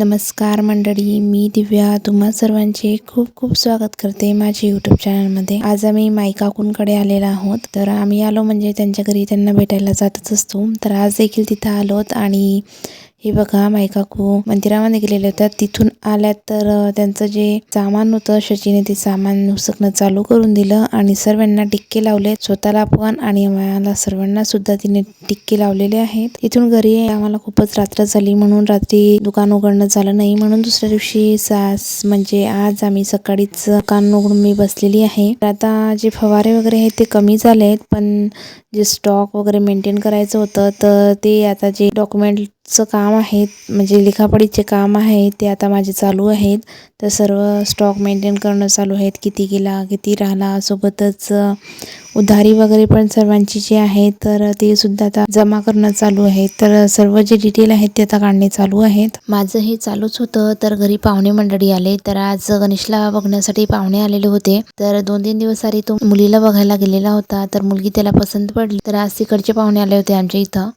नमस्कार मंडळी मी दिव्या. तुम्हा सर्वांचे खूप खूप स्वागत करते माझ्या यूट्यूब चॅनलमध्ये आज आम्ही माईकाकूंकडे आलेलो आहोत. तर आम्ही आलो म्हणजे त्यांच्या घरी त्यांना भेटायला जातच असतो. तर आज देखील तिथं आलोत आणि हे बघा माई काकू. मंदिरामध्ये गेलेले होत्या तिथून आल्यात तर त्यांचं जे सामान होतं शचीने ते सामान उसकणं चालू करून दिलं आणि सर्वांना टिक्के लावले. स्वतःला पण आणि आम्हाला सर्वांना सुद्धा तिने टिक्के लावलेले आहेत. इथून घरी आम्हाला खूपच रात्र झाली. म्हणून रात्री दुकान उघडणं झालं नाही. म्हणून दुसऱ्या दिवशी सास म्हणजे आज आम्ही सकाळीच दुकान उघडून मी बसलेली आहे. आता जे फवारे वगैरे आहेत ते कमी झाले आहेत पण जे स्टॉक वगैरे मेंटेन करायचं होतं तर ते आता जे डॉक्युमेंट चं काम आहे म्हणजे लिखापडीचे काम आहे ते आता माझे चालू आहेत. तर सर्व स्टॉक मेंटेन करणं चालू आहेत. किती गेला किती राहिला सोबतच उधारी वगैरे पण सर्वांची जी आहे तर ते सुद्धा आता जमा करणं चालू आहे. तर सर्व जे डिटेल आहेत ते आता काढणे चालू आहेत. माझं हे चालूच होतं तर घरी पाहुणे मंडळी आले. तर आज गणेशला बघण्यासाठी पाहुणे आलेले होते. तर दोन तीन दिवस आधी तो मुलीला बघायला गेलेला होता. तर मुलगी त्याला पसंत पडली. तर आज तिकडचे पाहुणे आले होते आमच्या इथं.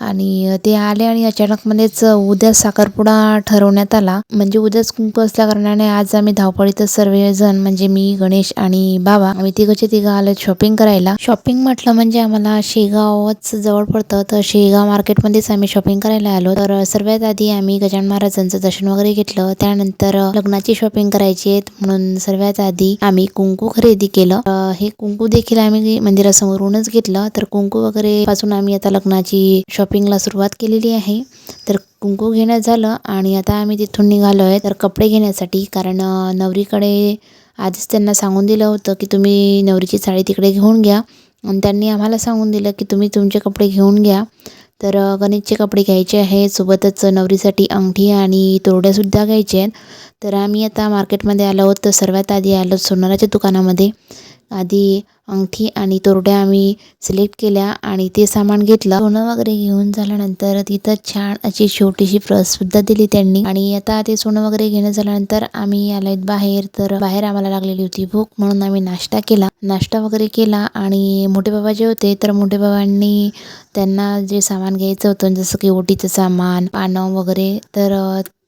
आणि ते आले आणि अचानक मध्येच उद्या साखरपुडा ठरवण्यात आला. म्हणजे उद्याच कुंकू असल्या कारणाने आज आम्ही धावपळीतच सर्वजण म्हणजे मी गणेश आणि बाबा आम्ही तिघचे तिघं आलो शॉपिंग करायला. शॉपिंग म्हटलं म्हणजे आम्हाला शेगावच जवळ पडतं. तर शेगाव मार्केटमध्येच आम्ही शॉपिंग करायला आलो. तर सर्वात आधी आम्ही गजान महाराजांचं दर्शन वगैरे घेतलं. त्यानंतर लग्नाची शॉपिंग करायची आहेत म्हणून सर्वात आधी आम्ही कुंकू खरेदी केलं. हे कुंकू देखील आम्ही मंदिरासमोरूनच घेतलं. तर कुंकू वगैरे पासून आम्ही आता लग्नाची शॉपिंगला सुरुवात केलेली आहे. तर कुंकू घेणं झालं आणि आता आम्ही तिथून निघालो आहे. तर कपडे घेण्यासाठी कारण नवरीकडे आधीच त्यांना सांगून दिलं होतं की तुम्ही नवरीची साडी तिकडे घेऊन घ्या. आणि त्यांनी आम्हाला सांगून दिलं की तुम्ही तुमचे कपडे घेऊन घ्या. तर गणेशचे कपडे घ्यायचे आहेत. सोबतच नवरीसाठी अंगठी आणि तोरड्यासुद्धा घ्यायचे आहेत. तर आम्ही आता मार्केटमध्ये आलो आहोत. तर सर्वात आधी आलो सोनाराच्या दुकानामध्ये. आधी अंगठी आणि तोरड्या आम्ही सिलेक्ट केल्या आणि ते सामान घेतलं. सोनं वगैरे घेऊन झाल्यानंतर तिथं छान अशी छोटीशी प्रससुद्धा दिली त्यांनी. आणि आता ते सोनं वगैरे घेणं झाल्यानंतर आम्ही आलोय बाहेर तर बाहेर आम्हाला लागलेली होती भूक म्हणून आम्ही नाश्ता केला. नाश्ता वगैरे केला आणि मोठे बाबा जे होते तर मोठे बाबांनी त्यांना जे सामान घ्यायचं होतं जसं की ओटीचं सामान पानं वगैरे तर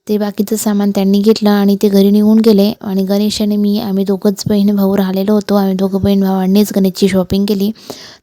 ते बाकीचं सामान त्यांनी घेतलं आणि ते घरी निघून गेले. आणि गणेश आणि मी आम्ही दोघंच बहीण भाऊ राहिलेलो होतो. आम्ही दोघं बहीण भावांनीच गणेशची शॉपिंग केली.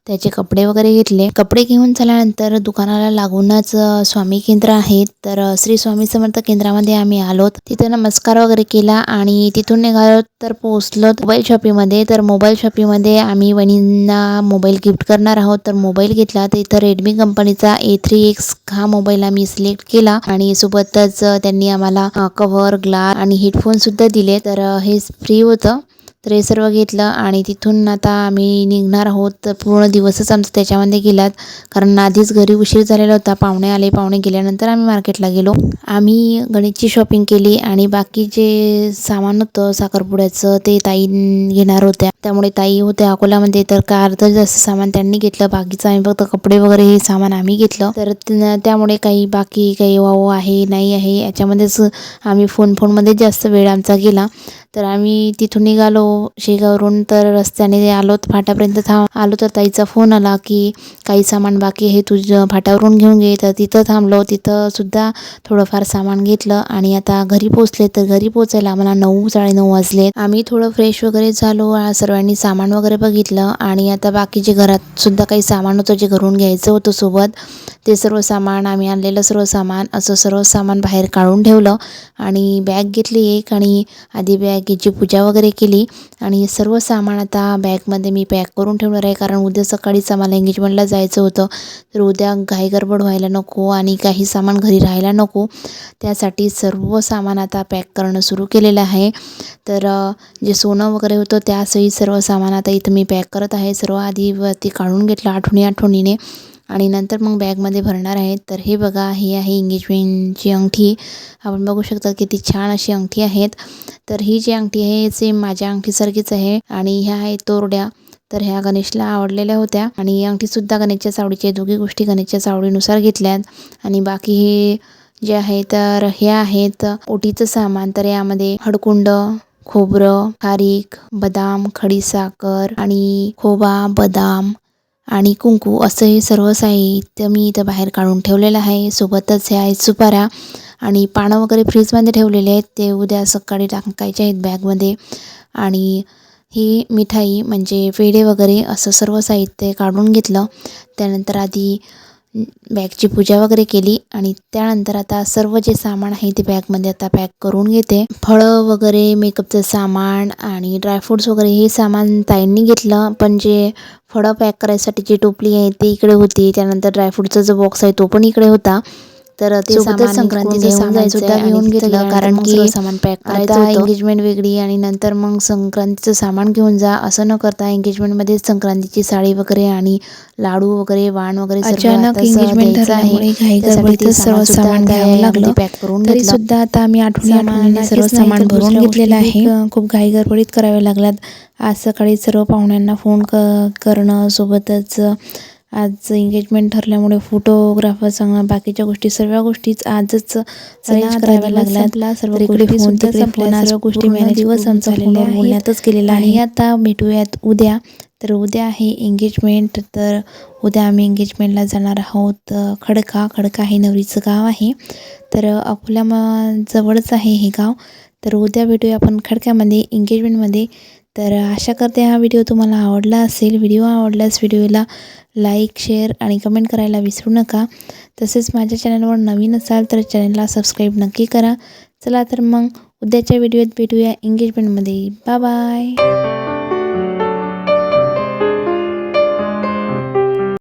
त्याचे कपडे वगैरे घेतले. कपडे घेऊन झाल्यानंतर दुकानाला लागूनच स्वामी केंद्र आहेत तर श्री स्वामी समर्थ केंद्रामध्ये आम्ही आलोत. तिथे नमस्कार वगैरे केला आणि तिथून निघालो. तर पोहोचलो मोबाईल शॉपीमध्ये तर मोबाईल शॉपीमध्ये आम्ही वहिनींना मोबाईल गिफ्ट करणार आहोत. तर मोबाईल घेतला. तर इथं रेडमी कंपनीचा ए थ्री एक्स हा मोबाईल आम्ही सिलेक्ट केला. आणि सोबतच त्यांनी आम्हाला कव्हर ग्लास आणि हेडफोन सुद्धा दिले. तर हे फ्री होतं. तर हे सर्व घेतलं आणि तिथून आता आम्ही निघणार आहोत. तर पूर्ण दिवसच आमचा त्याच्यामध्ये गेलात. कारण आधीच घरी उशीर झालेला होता. पाहुणे आले पाहुणे गेल्यानंतर आम्ही मार्केटला गेलो. आम्ही गणेशची शॉपिंग केली आणि बाकी जे सामान होतं साखरपुड्याचं ते ताई घेणार होत्या. त्यामुळे ताई होत्या अकोल्यामध्ये तर का अर्ध जास्त सामान त्यांनी घेतलं. बाकीचं आम्ही फक्त कपडे वगैरे हे सामान आम्ही घेतलं. तर त्यामुळे काही बाकी काही वाव आहे नाही आहे याच्यामध्येच आम्ही फोन फोनमध्ये जास्त वेळ आमचा गेला. तर आम्ही तिथून निघालो. शेगावरून तर रस्त्याने आलो फाट्यापर्यंत थांब आलो तर ताईचा फोन आला की काही सामान बाकी आहे तुझं फाट्यावरून घेऊन घे. तर तिथं थांबलो. तिथं सुद्धा थोडंफार सामान घेतलं आणि आता घरी पोचले तर घरी पोचायला आम्हाला नऊ साडेनऊ वाजले. आम्ही थोडं फ्रेश वगैरे झालो. सर्वांनी सामान वगैरे बघितलं आणि आता बाकीचे घरात सुद्धा काही सामान होतं जे घरून घ्यायचं होतं सोबत ते सर्व सामान आम्ही आणलेलं सर्व सामान असं सर्व सामान बाहेर काढून ठेवलं आणि बॅग घेतली एक आणि आधी बॅग बॅगेची पूजा वगैरे केली. आणि सर्व सामान आता बॅगमध्ये मी पॅक करून ठेवणार आहे. कारण उद्या सकाळीच आम्हाला एंगेजमेंटला जायचं होतं. तर उद्या घाई गडबड व्हायला नको आणि काही सामान घरी राहायला नको. त्यासाठी सर्व सामान आता पॅक करणं सुरू केलेलं आहे. तर जे सोनं वगैरे होतं त्यासही सर्व सामान आता इथं मी पॅक करत आहे. सर्व आधी वरती काढून घेतलं आठवणी आठवणीने. आणि नंतर मग बॅगमध्ये भरणार आहे. तर हे बघा हे आहे एंगेजमेंटची अंगठी. आपण बघू शकता किती छान अशी अंगठी आहेत. तर ही जी अंगठी आहे सेम माझ्या अंगठीसारखीच आहे आणि ह्या आहेत तोरड्या. तर ह्या गणेशला आवडलेल्या होत्या आणि ही अंगठीसुद्धा गणेशच्या सावडीच्या आहे. दोघी गोष्टी गणेशच्या सावडीनुसार घेतल्यात. आणि बाकी हे जे आहे तर हे आहेत ओटीचं सामान. तर यामध्ये हडकुंड खोबरं खारीक बदाम खडीसाखर आणि खोबा बदाम आणि कुंकू असं हे सर्व साहित्य मी इथं बाहेर काढून ठेवलेलं आहे. सोबतच हे आहेत सुपाऱ्या आणि पानं वगैरे फ्रीजमध्ये ठेवलेले आहेत. ते उद्या सकाळी टाकायचे आहेत बॅगमध्ये. आणि ही मिठाई म्हणजे पेढे वगैरे असं सर्व साहित्य काढून घेतलं. त्यानंतर आधी बॅगची पूजा वगैरे केली आणि त्यानंतर आता सर्व जे सामान आहे ते बॅगमध्ये आता पॅक करून घेते. फळं वगैरे मेकअपचं सामान आणि ड्रायफ्रूट्स वगैरे हे सामान ताईंनी घेतलं. पण जे फळं पॅक करायसाठी जी टोपली आहे ती इकडे होती. त्यानंतर ड्रायफ्रूटचा जो बॉक्स आहे तो पण इकडे होता. तर ते सोबतच संक्रांतीचं सामान सुद्धा घेऊन घेतलं, कारण की सामान पॅक करायचं आता होतं एंगेजमेंट वेगळी आणि नंतर मग संक्रांतीचं सामान घेऊन जा. असं न करता एंगेजमेंटमध्ये संक्रांतीची साडी वगैरे आणि लाडू वगैरे वाण वगैरे अचानक द्यायचं आहे. ठरल्यामुळे घाई सर्व सामान घ्यावं लागलं. पॅक करून तरी सुद्धा आता आम्ही आठवणी आठवणीने सर्व सामान भरून घेतलेलं आहे. खूप घाई गडबडीत करावे लागल्यात. आज सकाळी सर्व पाहुण्यांना फोन क करणं सोबतच आज एंगेजमेंट ठरल्यामुळे फोटोग्राफर सांगणं बाकीच्या गोष्टी सर्व गोष्टीच आजच कराव्या सर्व इकडे गोष्टी सर्व दिवस आमचा आहे. बोलण्यातच आता भेटूयात उद्या. तर उद्या आहे एंगेजमेंट तर उद्या आम्ही एंगेजमेंटला जाणार आहोत. खडका खडका हे नवरीचं गाव आहे. तर अकोल्या जवळच आहे हे गाव. तर उद्या भेटूया आपण खडक्यामध्ये एंगेजमेंटमध्ये तर आशा करते हा व्हिडिओ तुम्हाला आवडला असेल. व्हिडिओ आवडल्यास व्हिडिओला लाईक शेअर आणि कमेंट करायला विसरू नका. तसेच माझ्या चॅनलवर नवीन असाल तर चॅनलला सबस्क्राईब नक्की करा. चला तर मग उद्याच्या व्हिडिओत भेटूया एंगेजमेंटमध्ये बाय बाय.